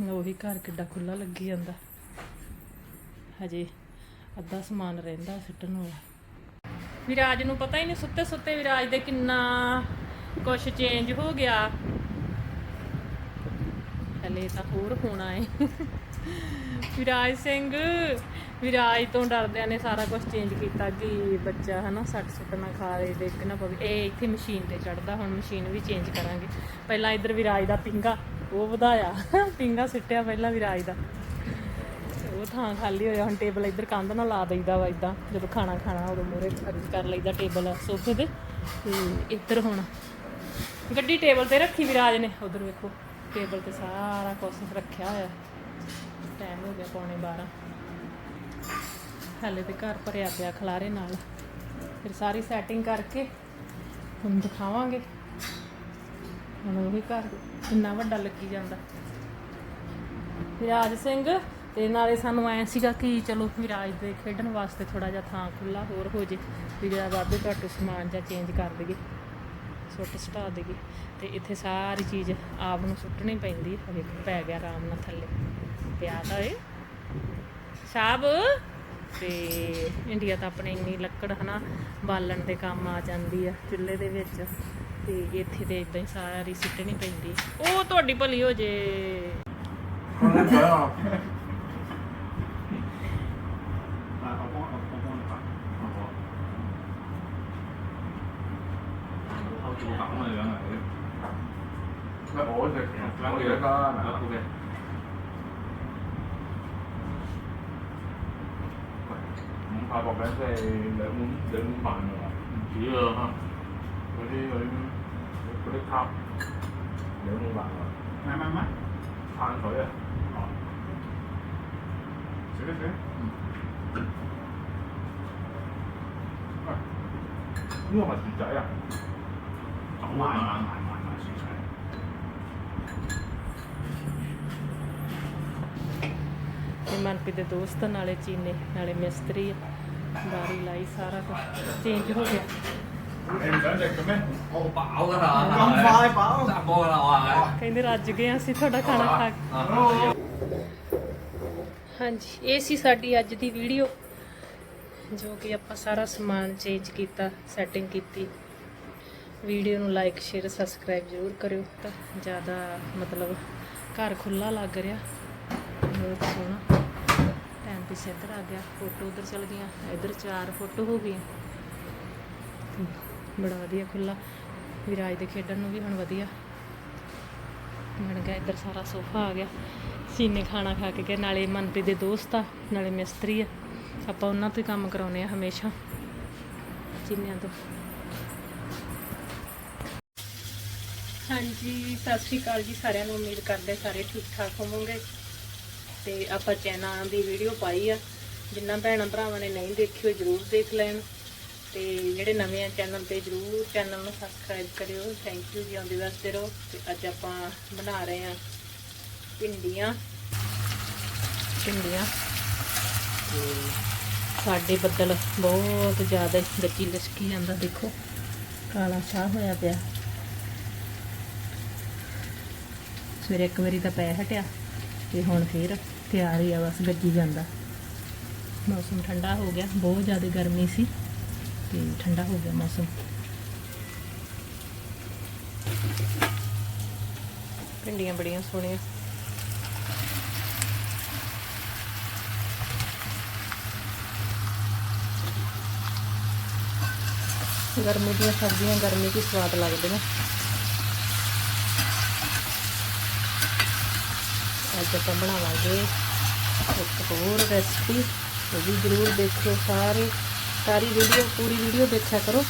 ਉਹੀ ਘਰ ਕਿੱਡਾ ਖੁੱਲਾ ਲੱਗੀ ਜਾਂਦਾ। ਹਜੇ ਅੱਧਾ ਸਮਾਨ ਰਹਿੰਦਾ ਸਿੱਟਣ ਵਾਲਾ। ਵਿਰਾਜ ਨੂੰ ਪਤਾ ਹੀ ਨਹੀਂ ਸੁੱਤੇ ਸੁੱਤੇ ਵਿਰਾਜ ਦੇ ਕਿੰਨਾ ਕੁਝ ਚੇਂਜ ਹੋ ਗਿਆ। ਹਲੇ ਤਾਂ ਹੋਰ ਹੋਣਾ ਏ। ਵਿਰਾਜ ਸਿੰਘ, ਵਿਰਾਜ ਤੋਂ ਡਰਦਿਆਂ ਨੇ ਸਾਰਾ ਕੁਝ ਚੇਂਜ ਕੀਤਾ। ਕਿ ਬੱਚਾ ਹਨਾ, ਸੱਟ ਸੁੱਟ ਨਾ ਖਾਵੇ ਡਿੱਗ ਨਾ ਪਵੇ। ਇਹ ਇੱਥੇ ਮਸ਼ੀਨ ਤੇ ਚੜਦਾ ਹੁਣ ਮਸ਼ੀਨ ਵੀ ਚੇਂਜ ਕਰਾਂਗੇ। ਪਹਿਲਾਂ ਇੱਧਰ ਵਿਰਾਜ ਦਾ ਪਿੰਗਾ ਉਹ ਵਧਾਇਆ। ਪਿੰਗਾ ਸਿੱਟਿਆ ਪਹਿਲਾਂ ਵਿਰਾਜ ਦਾ। ਉਹ ਥਾਂ ਖਾਲੀ ਹੋਇਆ, ਹੁਣ ਟੇਬਲ ਇੱਧਰ ਕੰਧ ਨਾਲ ਲਾ ਦਈਦਾ ਵਾ ਇਦਾਂ ਜਦੋਂ ਖਾਣਾ ਖਾਣਾ ਉਦੋਂ ਮੂਰੇ ਕਰ ਲਈਦਾ ਟੇਬਲ ਸੋਫੇ ਤੇ। ਤੇ ਇੱਧਰ ਹੁਣ ਗੱਡੀ ਟੇਬਲ ਤੇ ਰੱਖੀ ਵਿਰਾਜ ਨੇ। ਉਧਰ ਵੇਖੋ ਟੇਬਲ ਤੇ ਸਾਰਾ ਕੁਝ ਰੱਖਿਆ ਹੋਇਆ। ਟਾਈਮ ਹੋ ਗਿਆ ਪੌਣੇ 12 ਹਾਲੇ ਤੇ ਘਰ ਭਰਿਆ ਪਿਆ ਖਲਾਰੇ ਨਾਲ। ਫਿਰ ਸਾਰੀ ਸੈਟਿੰਗ ਕਰਕੇ ਹੁਣ ਦਿਖਾਵਾਂਗੇ। ਹੁਣ ਉਹ ਵੀ ਘਰ ਕਿੰਨਾ ਵੱਡਾ ਲੱਗੀ ਜਾਂਦਾ। ਵਿਰਾਜ ਸਿੰਘ, ਤੇ ਨਾਲੇ ਸਾਨੂੰ ਐ ਸੀਗਾ ਕਿ ਚਲੋ ਵਿਰਾਜ ਦੇ ਖੇਡਣ ਵਾਸਤੇ ਥੋੜਾ ਜਿਹਾ ਥਾਂ ਖੁੱਲਾ ਹੋਰ ਹੋ ਜੇ, ਵੀ ਜਿਹੜਾ ਵਾਧੂ ਘੱਟ ਸਮਾਨ ਜਾਂ ਚੇਂਜ ਕਰ ਦਈਏ, ਸੁੱਟ ਸਟਾ ਦੇਗੀ ਤੇ ਇੱਥੇ ਸਾਰੀ ਚੀਜ਼ ਆਪ ਨੂੰ ਸੁੱਟਣੀ ਪੈਂਦੀ ਹੈ ਵੇਖੋ ਪੈ ਗਿਆ ਆਰਾਮ ਨਾਲ ਥੱਲੇ। ਪਿਆ ਤਾਂ ਏ ਸਾਬ, ਤੇ ਇੰਡੀਆ ਤਾਂ ਆਪਣੇ ਇੰਨੀ ਲੱਕੜ ਹਨਾ, ਬਾਲਣ ਦੇ ਕੰਮ ਆ ਜਾਂਦੀ ਆ, ਚੁੱਲ੍ਹੇ ਦੇ ਵਿੱਚ। ਤੇ ਇੱਥੇ ਤੇ ਇਦਾਂ ਹੀ ਸਾਰੀ ਸਿੱਟਣੀ ਪੈਂਦੀ ਉਹ ਤੁਹਾਡੀ ਭਲੀ ਹੋ ਜੇ ủa thì có nghĩa có Hai bọc bánh xe để muốn để muốn bằng rồi chỉ lơ ha có đi có đi có đi thăm để muốn bằng rồi Mai mai mai. phán khởi à Sẽ biết thế. nhưng mà chị chạy à Tổng ngoài ngoài ngoài ngoài ngoài suy chạy. ਤੇ ਮਨਪ੍ਰੀਤ ਦੇ ਦੋਸਤ ਨਾਲੇ ਚੀਨੇ ਨਾਲੇ ਮਿਸਤਰੀ ਆ। ਬਾਰੀ ਲਾਈ ਸਾਰਾ ਕੁਝ ਚੇਂਜ ਹੋ ਗਿਆ Đến đây comment. Ô bảo cái rồi Không phải bảo. Sao cô rồi ਕਹਿੰਦੇ ਰੱਜ ਗਏ ਅਸੀਂ ਤੁਹਾਡਾ ਖਾਣਾ ਖਾ ਕੇ। ਹਾਂਜੀ ਇਹ ਸੀ ਸਾਡੀ ਅੱਜ ਦੀ ਵੀਡੀਓ ਜੋ ਕਿ ਆਪਾਂ ਸਾਰਾ ਸਮਾਨ ਚੇਂਜ ਕੀਤਾ ਸੈਟਿੰਗ ਕੀਤੀ। ਵੀਡੀਓ ਨੂੰ ਲਾਈਕ ਸ਼ੇਅਰ ਸਬਸਕ੍ਰਾਈਬ ਜ਼ਰੂਰ ਕਰਿਓ। ਤਾਂ ਜ਼ਿਆਦਾ ਮਤਲਬ ਘਰ ਖੁੱਲਾ ਲੱਗ ਰਿਹਾ। ਬਹੁਤ ਸੋਹਣਾ। ਟਾਈਮ ਪਿੱਛ ਇੱਧਰ ਆ ਗਿਆ। ਫੋਟੋ ਉਧਰ ਚਲ ਗਈਆਂ। ਇੱਧਰ ਚਾਰ ਫੋਟੋ ਹੋ ਗਈਆਂ। ਬੜਾ ਵਧੀਆ ਖੁੱਲਾ ਵਿਰਾਜ ਦੇ ਖੇਡਣ ਨੂੰ ਵੀ ਹੁਣ ਵਧੀਆ। ਬਣ ਗਿਆ ਇੱਧਰ ਸਾਰਾ ਸੋਫਾ ਆ ਗਿਆ। ਸੀਨੇ ਖਾਣਾ ਖਾ ਕੇ ਗਿਆ ਨਾਲੇ ਮਨਪ੍ਰੀਤ ਦੇ ਦੋਸਤ ਆ, ਨਾਲੇ ਮਿਸਤਰੀ ਆ। ਆਪਾਂ ਉਹਨਾਂ ਤੋਂ ਹੀ ਕੰਮ ਕਰਾਉਨੇ ਆ ਹਮੇਸ਼ਾ। ਚੀਨਿਆਂ ਤੋਂ। ਹਾਂਜੀ, ਸਤਿ ਸ਼੍ਰੀ ਅਕਾਲ ਜੀ ਸਾਰਿਆਂ ਨੂੰ। ਉਮੀਦ ਕਰਦੇ ਸਾਰੇ ਠੀਕ ਠਾਕ ਹੋਵੋਗੇ। ਤੇ ਆਪਾਂ ਚੈਨਲਾਂ ਦੀ ਵੀਡੀਓ ਪਾਈ ਆ। ਜਿੰਨਾ ਭੈਣਾਂ ਭਰਾਵਾਂ ਨੇ ਨਹੀਂ ਦੇਖੀ ਉਹ ਜਰੂਰ ਦੇਖ ਲੈਣ। ਤੇ ਜਿਹੜੇ ਨਵੇਂ ਆ ਚੈਨਲ ਤੇ ਜਰੂਰ ਚੈਨਲ ਨੂੰ ਸਬਸਕ੍ਰਾਈਬ ਕਰਿਓ। ਥੈਂਕ ਯੂ ਜੀ, ਆਉਂਦੇ ਵਾਸਤੇ ਰਹੋ। ਤੇ ਅੱਜ ਆਪਾਂ ਬਣਾ ਰਹੇ ਆ ਭਿੰਡੀਆਂ। ਭਿੰਡੀਆਂ। ਸਾਡੇ ਬੱਦਲ ਬਹੁਤ ਜ਼ਿਆਦਾ ਗੱਚੀ ਲਿਸ਼ਕੀ ਜਾਂਦਾ, ਦੇਖੋ। ਕਾਲਾ ਸ਼ਾਹ ਹੋਇਆ ਪਿਆ। ਸਵੇਰੇ ਇੱਕ ਵਾਰੀ ਤਾਂ ਪੈ ਹਟਿਆ ਤੇ ਹੁਣ ਫੇਰ ਤਿਆਰ ਹੀ ਆ ਬਸ ਗੱਜੀ ਜਾਂਦਾ। ਮੌਸਮ ਠੰਡਾ ਹੋ ਗਿਆ, ਬਹੁਤ ਜ਼ਿਆਦਾ ਗਰਮੀ ਸੀ। ਤੇ ਠੰਡਾ ਹੋ ਗਿਆ ਮੌਸਮ ਭਿੰਡੀਆਂ ਬੜੀਆਂ ਸੋਹਣੀਆਂ ਗਰਮੀ ਦੀਆਂ ਸਬਜ਼ੀਆਂ, ਗਰਮੀ ਦੀ ਸਵਾਦ ਲੱਗਦੀਆਂ ਅੱਜ ਆਪਾਂ ਬਣਾਵਾਂਗੇ ਇੱਕ ਹੋਰ ਰੈਸਪੀ ਉਹ ਵੀ ਜ਼ਰੂਰ ਦੇਖਿਓ ਸਾਰੇ। ਸਾਰੀ ਵੀਡੀਓ ਪੂਰੀ ਵੀਡੀਓ ਦੇਖਿਆ ਕਰੋ।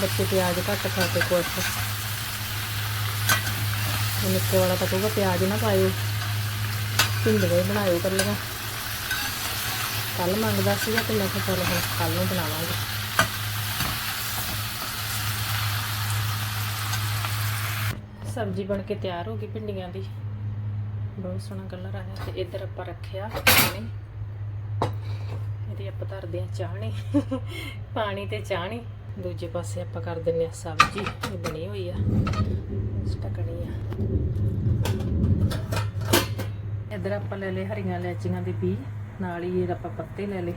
ਬੱਚੇ ਪਿਆਜ਼ ਘੱਟ ਖਾ ਕੇ ਖੁਸ਼। ਨਿੱਕੇ ਵਾਲਾ ਤਾਂ ਕਹੂਗਾ, ਪਿਆਜ਼ ਨਾ ਪਾਇਓ। ਭਿੰਡੀਆਂ ਹੀ ਬਣਾਇਓ ਕੱਲੀਆਂ ਕੱਲ ਮੰਗਦਾ ਸੀਗਾ ਤੇ ਮੈਂ ਕਿਹਾ ਚਲੋ ਹੁਣ ਕੱਲ ਨੂੰ ਬਣਾਵਾਂਗੇ। ਸਬਜ਼ੀ ਬਣ ਕੇ ਤਿਆਰ ਹੋ ਗਈ ਭਿੰਡੀਆਂ ਦੀ। ਬਹੁਤ ਸੋਹਣਾ ਕਲਰ ਆਇਆ ਤੇ ਇੱਧਰ ਆਪਾਂ ਰੱਖਿਆ ਪਾਣੀ। ਇਹਦੀ ਆਪਾਂ ਧਰਦੇ ਆ ਚਾਹਣੀ ਪਾਣੀ ਤੇ ਚਾਹਣੀ ਦੂਜੇ ਪਾਸੇ ਆਪਾਂ ਕਰ ਦਿੰਨੇ ਆ ਸਬਜ਼ੀ, ਇਹ ਬਣੀ ਹੋਈ ਆ। ਸਟਕਣੀ ਆ। ਇਧਰ ਆਪਾਂ ਲੈ ਲਏ ਹਰੀਆਂ ਇਲਾਚੀਆਂ ਦੇ ਬੀਜ, ਨਾਲ ਹੀ ਇਹ ਆਪਾਂ ਪੱਤੇ ਲੈ ਲਏ।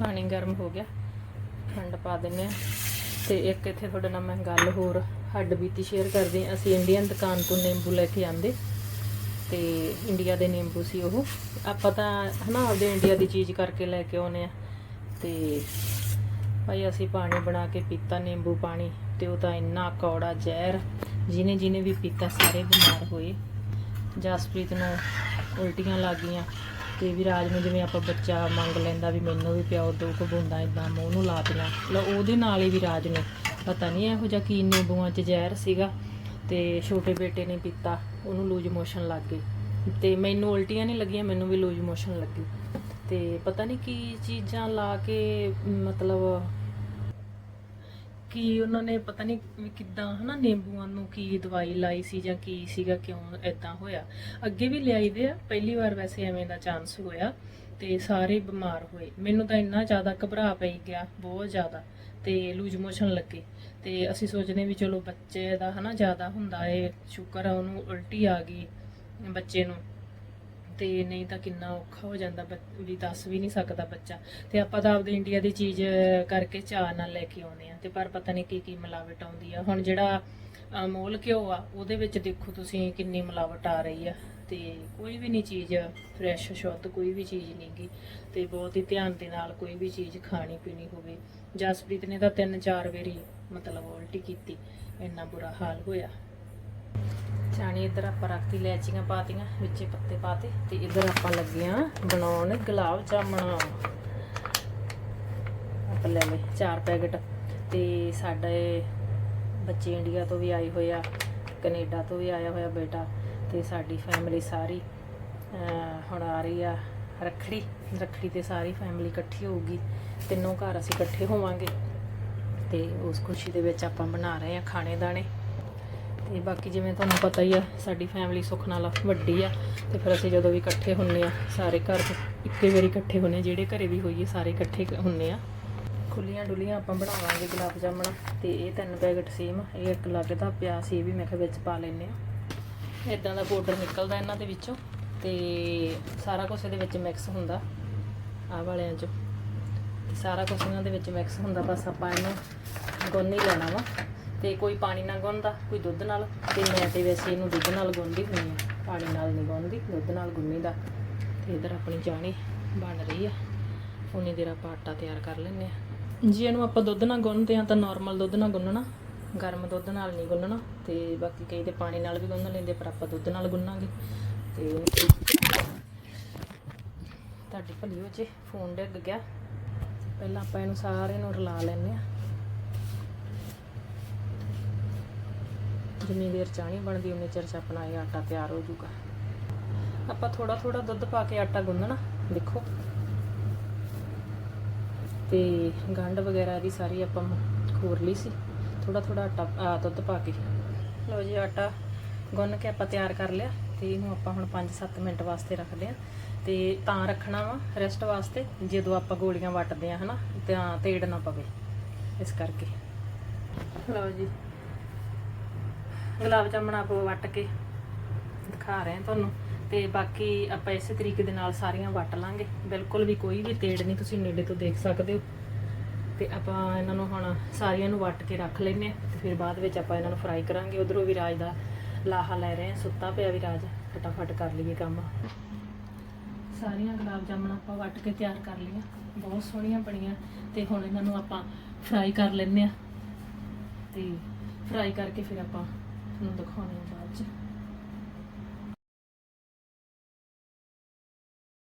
ਪਾਣੀ ਗਰਮ ਹੋ ਗਿਆ। ਖੰਡ ਪਾ ਦਿੰਨੇ ਆ ਤੇ ਇੱਕ ਇੱਥੇ ਤੁਹਾਡੇ ਨਾਲ ਮੈਂ ਗੱਲ ਹੋਰ ਹੱਡ ਬੀਤੀ ਸ਼ੇਅਰ ਕਰਦੀ ਅਸੀਂ ਇੰਡੀਅਨ ਦੁਕਾਨ ਤੋਂ ਨਿੰਬੂ ਲੈ ਕੇ ਆਂਦੇ ਤੇ ਇੰਡੀਆ ਦੇ ਨਿੰਬੂ ਸੀ ਉਹ। ਆਪਾਂ ਤਾਂ ਹਨਾ ਆਪਦੇ ਇੰਡੀਆ ਦੀ ਚੀਜ਼ ਕਰਕੇ ਲੈ ਕੇ ਆਉਨੇ ਆ ਤੇ ਭਾਈ ਅਸੀਂ ਪਾਣੀ ਬਣਾ ਕੇ ਪੀਤਾ, ਨਿੰਬੂ ਪਾਣੀ। ਤੇ ਉਹ ਤਾਂ ਇੰਨਾ ਕੌੜਾ ਜ਼ਹਿਰ। ਜਿਹਨੇ ਜਿਹਨੇ ਵੀ ਪੀਤਾ, ਸਾਰੇ ਬਿਮਾਰ ਹੋਏ। ਜਸਪ੍ਰੀਤ ਨੂੰ ਉਲਟੀਆਂ ਲੱਗ ਗਈਆਂ। ਤੇ ਵਿਰਾਜ ਨੂੰ ਜਿਵੇਂ ਆਪਾਂ ਬੱਚਾ ਮੰਗ ਲੈਂਦਾ ਵੀ ਮੈਨੂੰ ਵੀ ਪਿਆਓ ਦੋ ਕੁ ਬੂੰਦਾਂ ਇਦਾਂ ਮੂੰਹ ਨੂੰ ਲਾ ਦਿਆਂ। ਮਤਲਬ ਉਹਦੇ ਨਾਲ ਹੀ ਵਿਰਾਜ ਨੂੰ ਪਤਾ ਨਹੀਂ ਇਹੋ ਜਿਹਾ ਕੀ ਨਿੰਬੂਆਂ 'ਚ ਜ਼ਹਿਰ ਸੀਗਾ ਤੇ ਛੋਟੇ ਬੇਟੇ ਨੇ ਪੀਤਾ, ਉਹਨੂੰ ਲੂਜ ਮੋਸ਼ਨ ਲੱਗ ਗਈ। ਤੇ ਮੈਨੂੰ ਉਲਟੀਆਂ ਨਹੀਂ ਲੱਗੀਆਂ, ਮੈਨੂੰ ਵੀ ਲੂਜ ਮੋਸ਼ਨ ਲੱਗੀ। ਤੇ ਪਤਾ ਨਹੀਂ ਕੀ ਚੀਜ਼ਾਂ ਲਾ ਕੇ, ਮਤਲਬ ਕੀ ਉਹਨਾਂ ਨੇ ਪਤਾ ਨਹੀਂ ਕਿੱਦਾਂ ਹਨਾ ਨਿੰਬੂਆਂ ਨੂੰ ਕੀ ਦਵਾਈ ਲਾਈ ਸੀ ਜਾਂ ਕੀ ਸੀਗਾ, ਕਿਉਂ ਇਦਾਂ ਹੋਇਆ। ਅੱਗੇ ਵੀ ਲਿਆਈਦੇ ਆ, ਪਹਿਲੀ ਵਾਰ ਵੈਸੇ ਐਵੇਂ ਦਾ ਚਾਂਸ ਹੋਇਆ ਤੇ ਸਾਰੇ ਬਿਮਾਰ ਹੋਏ। ਮੈਨੂੰ ਤਾਂ ਇੰਨਾ ਜ਼ਿਆਦਾ ਘਬਰਾ ਪਈ ਗਿਆ, ਬਹੁਤ ਜ਼ਿਆਦਾ ਤੇ ਲੂਜ ਮੋਸ਼ਨ ਲੱਗੇ ਤੇ ਅਸੀਂ ਸੋਚਦੇ ਵੀ ਚਲੋ ਬੱਚੇ ਦਾ ਹਨਾ ਜ਼ਿਆਦਾ ਹੁੰਦਾ ਏ, ਸ਼ੁਕਰ ਆ ਉਹਨੂੰ ਉਲਟੀ ਆ ਗਈ ਬੱਚੇ ਨੂੰ। ਤੇ ਨਹੀਂ ਤਾਂ ਕਿੰਨਾ ਔਖਾ ਹੋ ਜਾਂਦਾ ਬੱਚ- ਵੀ ਦੱਸ ਵੀ ਨਹੀਂ ਸਕਦਾ ਬੱਚਾ। ਤੇ ਆਪਾਂ ਤਾਂ ਆਪਦੇ ਇੰਡੀਆ ਦੀ ਚੀਜ਼ ਕਰਕੇ ਚਾਹ ਨਾਲ ਲੈ ਕੇ ਆਉਂਦੇ ਆ ਤੇ ਪਰ ਪਤਾ ਨਹੀਂ ਕੀ ਕੀ ਮਿਲਾਵਟ ਆਉਂਦੀ ਆ। ਹੁਣ ਜਿਹੜਾ ਮੋਲ ਘਿਓ ਆ, ਉਹਦੇ ਵਿੱਚ ਦੇਖੋ ਤੁਸੀਂ ਕਿੰਨੀ ਮਿਲਾਵਟ ਆ ਰਹੀ ਆ। ਤੇ ਕੋਈ ਵੀ ਨਹੀਂ ਚੀਜ਼ ਫਰੈਸ਼ ਸ਼ੁੱਧ ਕੋਈ ਵੀ ਚੀਜ਼ ਨਹੀਂਗੀ ਤੇ ਬਹੁਤ ਹੀ ਧਿਆਨ ਦੇ ਨਾਲ ਕੋਈ ਵੀ ਚੀਜ਼ ਖਾਣੀ ਪੀਣੀ ਹੋਵੇ। ਜਸਪ੍ਰੀਤ ਨੇ ਤਾਂ ਤਿੰਨ ਚਾਰ ਵਾਰੀ ਮਤਲਬ ਉਲਟੀ ਕੀਤੀ। ਇੰਨਾ ਬੁਰਾ ਹਾਲ ਹੋਇਆ। ਚਾਣੀ ਇੱਧਰ ਆਪਾਂ ਰੱਖਤੀ ਲੈਚੀਆਂ ਪਾਤੀਆਂ ਵਿੱਚੇ ਪੱਤੇ ਪਾਤੇ ਤੇ ਇੱਧਰ ਆਪਾਂ ਲੱਗੇ ਆ ਬਣਾਉਣ ਗੁਲਾਬ ਜਾਮਣਾ। ਆਪਾਂ ਲੈ ਲਏ, ਚਾਰ ਪੈਕਟ। ਤੇ ਸਾਡੇ ਬੱਚੇ ਇੰਡੀਆ ਤੋਂ ਵੀ ਆਏ ਹੋਏ ਆ, ਕੈਨੇਡਾ ਤੋਂ ਵੀ ਆਇਆ ਹੋਇਆ ਬੇਟਾ, ਤੇ ਸਾਡੀ ਫੈਮਿਲੀ ਸਾਰੀ ਹੁਣ ਆ ਰਹੀ ਆ ਰੱਖੜੀ ਰੱਖੜੀ ਤੇ ਸਾਰੀ ਫੈਮਿਲੀ ਇਕੱਠੀ ਹੋਊਗੀ, ਤਿੰਨੋਂ ਘਰ ਅਸੀਂ ਇਕੱਠੇ ਹੋਵਾਂਗੇ। ਤੇ ਉਸ ਖੁਸ਼ੀ ਦੇ ਵਿੱਚ ਆਪਾਂ ਬਣਾ ਰਹੇ ਆ ਖਾਣੇ ਦਾਣੇ ਤੇ ਬਾਕੀ ਜਿਵੇਂ ਤੁਹਾਨੂੰ ਪਤਾ ਹੀ ਆ, ਸਾਡੀ ਫੈਮਿਲੀ ਸੁੱਖ ਨਾਲ ਵੱਡੀ ਆ, ਤੇ ਫਿਰ ਅਸੀਂ ਜਦੋਂ ਵੀ ਇਕੱਠੇ ਹੁੰਨੇ ਆ, ਸਾਰੇ ਘਰ ਚ ਇੱਕੇ ਵਾਰੀ ਇਕੱਠੇ ਹੁੰਨੇ ਆ, ਜਿਹੜੇ ਘਰੇ ਵੀ ਹੋਈਏ ਸਾਰੇ ਇਕੱਠੇ ਕ- ਹੁੰਨੇ ਆ। ਖੁੱਲੀਆਂ ਡੁੱਲੀਆਂ ਆਪਾਂ ਬਣਾਵਾਂਗੇ ਗੁਲਾਬ ਜਾਮਣਾ, ਤੇ ਇਹ ਤਿੰਨ ਪੈਕਟ ਸੇਮ ਇਹ ਇੱਕ ਲੱਗਦਾ ਪਿਆ ਸੀ ਇਹ ਵੀ ਮੈਂ ਕਿਹਾ ਵਿੱਚ ਪਾ ਲੈਨੇ ਆ ਇਦਾਂ ਦਾ ਪਾਊਡਰ ਨਿਕਲਦਾ ਇਹਨਾਂ ਦੇ ਵਿੱਚੋਂ, ਤੇ ਸਾਰਾ ਕੁਝ ਇਹਦੇ ਵਿੱਚ ਮਿਕਸ ਹੁੰਦਾ ਆ ਵਾਲਿਆਂ ਚੋਂ। ਤੇ ਸਾਰਾ ਕੁਝ ਇਹਨਾਂ ਦੇ ਵਿੱਚ ਮਿਕਸ ਹੁੰਦਾ, ਬਸ ਆਪਾਂ ਇਹਨੂੰ ਗੁੰਨ ਹੀ ਲੈਣਾ ਵਾ। ਤੇ ਕੋਈ ਪਾਣੀ ਨਾਲ ਗੁੰਨਦਾ, ਕੋਈ ਦੁੱਧ ਨਾਲ। ਤੇ ਮੈਂ ਤੇ ਵੈਸੇ ਇਹਨੂੰ ਦੁੱਧ ਨਾਲ ਗੁੰਨਦੀ ਹੁੰਦੀ ਆ ਪਾਣੀ ਨਾਲ ਨਹੀਂ ਗੁੰਨਦੀ, ਦੁੱਧ ਨਾਲ ਗੁੰਨੀਦਾ। ਤੇ ਇਧਰ ਆਪਣੀ ਚਾਣੀ ਬਣ ਰਹੀ ਆ। ਉਨੀ ਦੇਰ ਆਪਾਂ ਆਟਾ ਤਿਆਰ ਕਰ ਲੈਂਦੇ ਆ ਜੀ ਇਹਨੂੰ ਆਪਾਂ ਦੁੱਧ ਨਾਲ ਗੁੰਨਦੇ ਆ ਤਾਂ ਨਾਰਮਲ ਦੁੱਧ ਨਾਲ ਗੁੰਨਣਾ, ਗਰਮ ਦੁੱਧ ਨਾਲ ਨਹੀਂ ਗੁੰਨਣਾ। ਤੇ ਬਾਕੀ ਕਈ ਤੇ ਪਾਣੀ ਨਾਲ ਵੀ ਗੁੰਨ ਲੈਂਦੇ, ਪਰ ਆਪਾਂ ਦੁੱਧ ਨਾਲ ਗੁੰਨਾਂਗੇ। ਤੇ ਤੁਹਾਡੀ ਭਲੀ ਹੋ ਜੇ ਫੋਨ ਡਿੱਗ ਗਿਆ। ਪਹਿਲਾਂ ਆਪਾਂ ਇਹਨੂੰ ਸਾਰੇ ਨੂੰ ਰਲਾ ਲੈਂਦੇ ਆ ਜਿੰਨੀ ਦੇਰ ਚਾਣੀ ਬਣਦੀ, ਉਨੀ ਚਿਰ ਚ ਆਪਣਾ ਇਹ ਆਟਾ ਤਿਆਰ ਹੋ ਜਾਊਗਾ। ਆਪਾਂ ਥੋੜਾ ਥੋੜਾ ਦੁੱਧ ਪਾ ਕੇ ਆਟਾ ਗੁੰਨਣਾ, ਦੇਖੋ। ਤੇ ਗੰਢ ਵਗੈਰਾ ਦੀ ਸਾਰੀ ਆਪਾਂ ਖੋਰ ਲਈ ਸੀ। ਥੋੜਾ ਥੋੜਾ ਆਟਾ ਦੁੱਧ ਪਾ ਕੇ। ਲਓ ਜੀ, ਆਟਾ ਗੁੰਨ ਕੇ ਆਪਾਂ ਤਿਆਰ ਕਰ ਲਿਆ। ਤੇ ਇਹਨੂੰ ਆਪਾਂ ਹੁਣ 5-7 ਮਿੰਟ ਵਾਸਤੇ ਰੱਖਦੇ ਆ ਤੇ ਤਾਂ ਰੱਖਣਾ ਵਾ, ਰੈਸਟ ਵਾਸਤੇ, ਜਦੋਂ ਆਪਾਂ ਗੋਲੀਆਂ ਵੱਟਦੇ ਆ ਹਨਾ, ਤਾਂ ਤੇੜ ਨਾ ਪਵੇ। ਇਸ ਕਰਕੇ। ਲਓ ਜੀ। ਗੁਲਾਬ ਜਾਮਣ ਆਪ ਵੱਟ ਕੇ ਦਿਖਾ ਰਹੇ ਹਾਂ ਤੁਹਾਨੂੰ। ਤੇ ਬਾਕੀ ਆਪਾਂ ਇਸੇ ਤਰੀਕੇ ਦੇ ਨਾਲ ਸਾਰੀਆਂ ਵੱਟ ਲਾਂਗੇ। ਬਿਲਕੁਲ ਵੀ ਕੋਈ ਵੀ ਤੇੜ ਨਹੀਂ ਤੁਸੀਂ ਨੇੜੇ ਤੋਂ ਦੇਖ ਸਕਦੇ ਹੋ। ਤੇ ਆਪਾਂ ਇਹਨਾਂ ਨੂੰ ਹੁਣ ਸਾਰੀਆਂ ਨੂੰ ਵੱਟ ਕੇ ਰੱਖ ਲੈਨੇ ਆ ਤੇ ਫਿਰ ਬਾਅਦ ਵਿੱਚ ਆਪਾਂ ਇਹਨਾਂ ਨੂੰ ਫਰਾਈ ਕਰਾਂਗੇ। ਉਧਰੋਂ ਵੀ ਰਾਜ ਦਾ ਲਾਹਾ ਲੈ ਰਹੇ ਆ ਸੁੱਤਾ ਪਿਆ ਵੀ ਰਾਜ। ਫਟਾਫਟ ਕਰ ਲਈਏ ਕੰਮ। ਸਾਰੀਆਂ ਗੁਲਾਬ ਜਾਮਣ ਆਪਾਂ ਵੱਟ ਕੇ ਤਿਆਰ ਕਰ ਲਈਆਂ। ਬਹੁਤ ਸੋਹਣੀਆਂ ਬਣੀਆਂ। ਤੇ ਹੁਣ ਇਹਨਾਂ ਨੂੰ ਆਪਾਂ ਫਰਾਈ ਕਰ ਲੈਨੇ ਆ ਤੇ ਫਰਾਈ ਕਰਕੇ ਫਿਰ ਆਪਾਂ ਤੁਹਾਨੂੰ ਦਿਖਾਉਣੇ ਬਾਅਦ ਚ